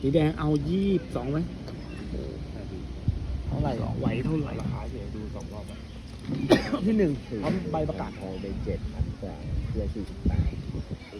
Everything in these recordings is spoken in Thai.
สีแดงเอายี่สิบสองไหมเท่าไหร่ไหวเท่าไหร่ราคาเสียดูสองรอบอะที่หนึ่งพร้อมใบประกาศทองเป็นเจ็ดพันกว่าเพื่อสี่สิบแปด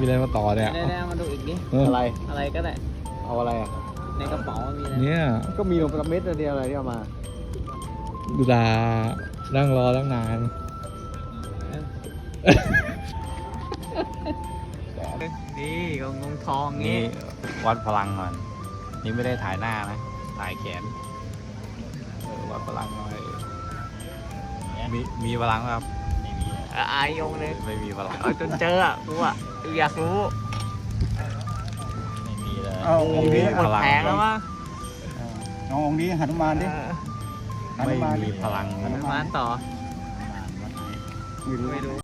มีอะไรมาต่อเนี่ยแน่ๆมาดูอีกดิเอออะไร อะไรก็ได้ เอาอะไรอะ ในกระเป๋ามีอะไรเนี่ยก็มีลงกระเม็ดเดียวอะไรที่เอามา ดูดานั่งรอตั้งนาน นี่กองงงทองนี่งี้วัดพลังก่อน นี่ไม่ได้ถ่ายหน้านะ ถ่ายแขนเออวัดพลังหน่อย มีมีพลังไหมครับ ไม่มีอายงเลยไม่มีพลังเอาจนเจออะกูอะอยากรู้ไม่มีเลยเอาองค์นี้พลังแพงแล้วมั้งน้ององค์นี้หนุมานดิเออหนุไม่มานมีพลัง หนุมาต่อไม่รู้ ไม่รู้